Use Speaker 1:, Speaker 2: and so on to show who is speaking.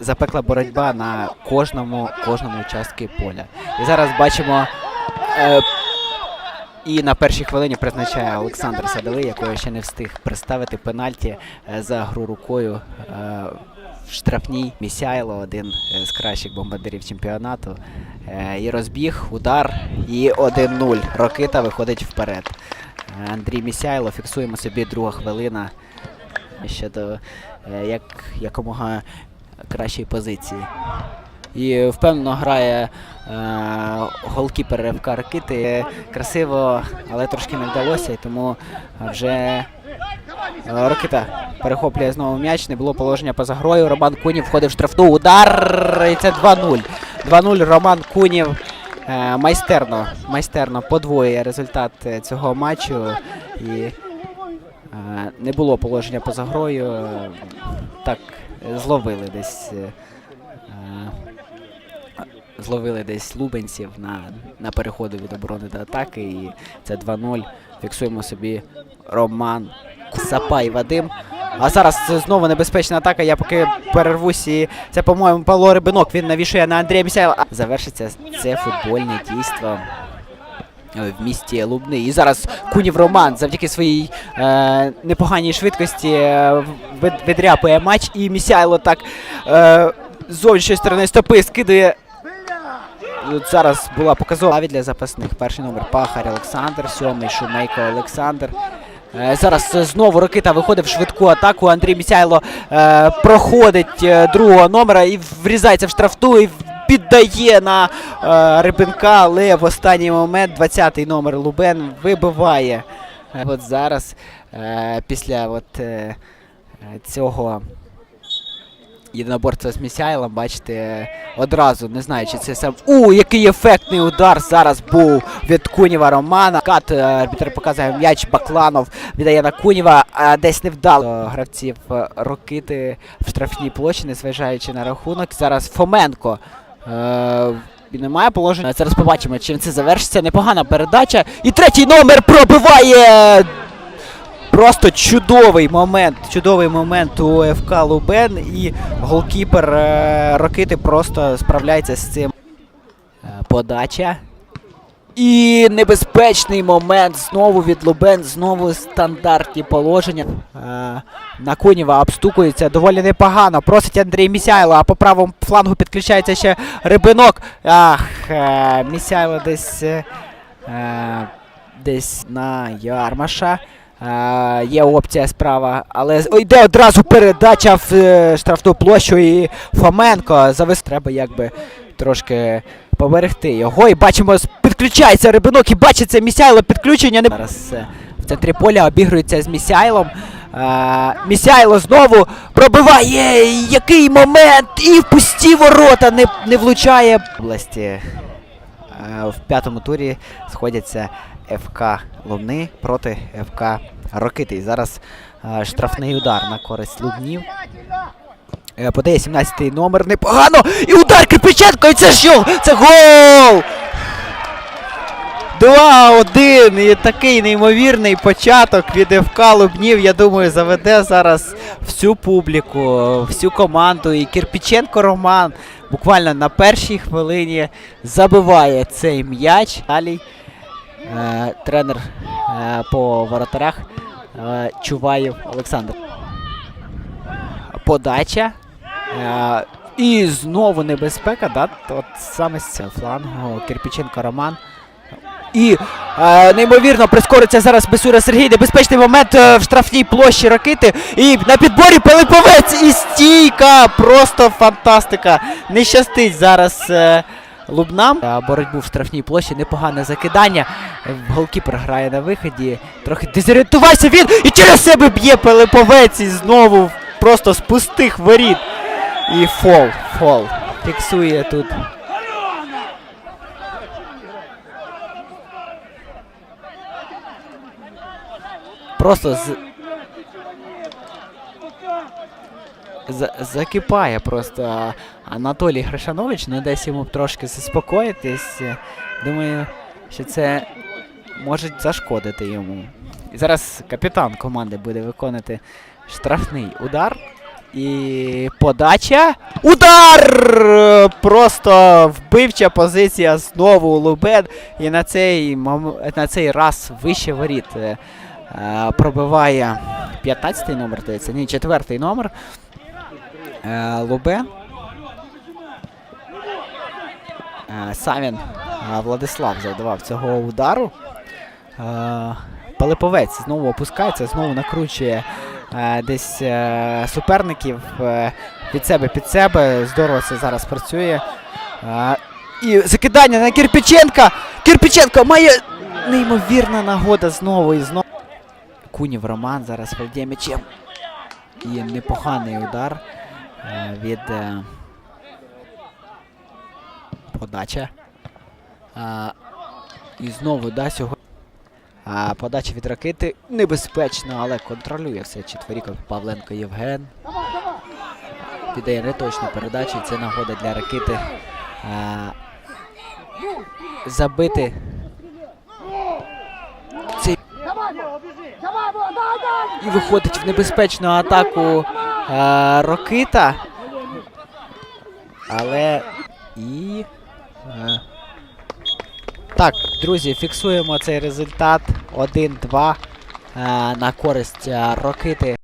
Speaker 1: запекла боротьба на кожному кожному участку поля. І зараз бачимо. Е, і на першій хвилині призначає Олександр Садовий, якого ще не встиг представити пенальті е, за гру рукою е, в штрафній. Місяйло, один з кращих бомбардирів чемпіонату. Е, І розбіг, удар і 1-0. Рокита виходить вперед. Андрій Місяйло, фіксуємо собі друга хвилина щодо як, якомога кращої позиції. І впевнено грає е, голкіпер РФК Ракити. Красиво, але трошки не вдалося, і тому вже е, Ракита перехоплює знову м'яч. Не було положення поза грою. Роман Кунів входив в штрафну. Удар! І це 2-0. 2-0. Роман Кунів е, майстерно, майстерно подвоює результат цього матчу. І е, не було положення поза грою. Так, зловили десь. е, е, Зловили десь лубенців на, на переходу від оборони до атаки. І це 2-0. Фіксуємо собі Роман Сапай Вадим. А зараз знову небезпечна атака. Я поки перервусь. І це, по-моєму, Павло Рибинок. Він навішує на Андрія Місяєва. Завершиться це футбольне дійство в місті Лубни. І зараз Кунів Роман завдяки своїй е, непоганій швидкості е, відряпує матч. І Місяйло так е, зовнішньої сторони стопи скидує. От зараз була показова для запасних. Перший номер Пахар Олександр, сьомий Шумейко Олександр. Е, зараз е, знову Рокита виходить в швидку атаку. Андрій Місяйло е, проходить е, другого номера і врізається в штрафту і піддає на е, Рибинка, але в останній момент 20-й номер Лубен вибиває. Е, От зараз, е, після от, е, цього єдиноборства з Місяйлом, бачите, одразу не знаю, чи це сам. У, який ефектний удар зараз був від Куніва Романа. Кат е, арбітр показує м'яч Бакланов віддає на Куніва, а десь невдало гравців е, Рокити в штрафній площі, незважаючи на рахунок. Зараз Фоменко. Е, і немає положення. Зараз побачимо, чим це завершиться. Непогана передача. І третій номер пробиває Просто чудовий момент, чудовий момент у ФК Лубен і голкіпер е, Рокити просто справляється з цим. Е, Подача. І небезпечний момент знову від Лубен, знову стандартні положення. Е, на Куніва обстукується доволі непогано. Просить Андрій Місяйло, а по правому флангу підключається ще Рибинок. Ах, е, Місяйло десь, е, десь на Ярмаша. Є опція справа, але йде одразу передача в штрафну площу і Фоменко завис. Треба якби трошки поберегти його. І бачимо, підключається Рибинок і бачить це Місяйло підключення. Не... Зараз в центрі поля обігрується з Місяйлом. Місяйло знову пробиває. Який момент! І в пусті ворота не, не влучає. Області в п'ятому турі сходяться ФК Лубни проти ФК Рокити. І зараз штрафний удар на користь Лубнів. Е, Подає 17-й номер. Непогано! І удар Кирпиченко! І це що? Це гол! 2-1. І такий неймовірний початок від ФК Лубнів, я думаю, заведе зараз всю публіку, всю команду. І Кирпиченко Роман буквально на першій хвилині забиває цей м'яч. Далі е, тренер е, по воротарях е, Чуваєв Олександр. Подача. Е, і знову небезпека, да? От саме з цього флангу Кирпиченко Роман. І е, неймовірно прискориться зараз Бесура Сергій. Небезпечний момент е, в штрафній площі ракити. І на підборі Пилиповець і стійка. Просто фантастика. Не щастить зараз е, Лубнам. Боротьбу в штрафній площі, непогане закидання. Голкіпер грає на виході. Трохи дезорієнтувався він і через себе б'є Пилиповець і знову просто з пустих воріт. І фол, фол. Фіксує тут просто з... За- закипає просто Анатолій Гришанович, ну десь йому трошки заспокоїтись. Думаю, що це може зашкодити йому. І зараз капітан команди буде виконувати штрафний удар. І подача. Удар! Просто вбивча позиція знову у Лубен. І на цей, на цей раз вище воріт. Е, Пробиває 15-й номер, здається. Ні, четвертий номер. Е, Лубен. Е, Савін Владислав завдавав цього удару. Пилиповець знову опускається, знову накручує десь суперників під себе під себе. Здорово це зараз працює. І закидання на Кирпіченка! Кирпіченко має неймовірна нагода знову і знову. Кунів Роман зараз володіє м'ячем. І непоганий удар е, від е, подача. І знову да. Подача від ракети небезпечно, але контролює все четверіка Павленко Євген. Підає неточну передачу, це нагода для ракети. Забити. Цей і виходить в небезпечну атаку е, Рокита. Але і. Е, так, друзі, фіксуємо цей результат 1-2 е, на користь е, Рокити.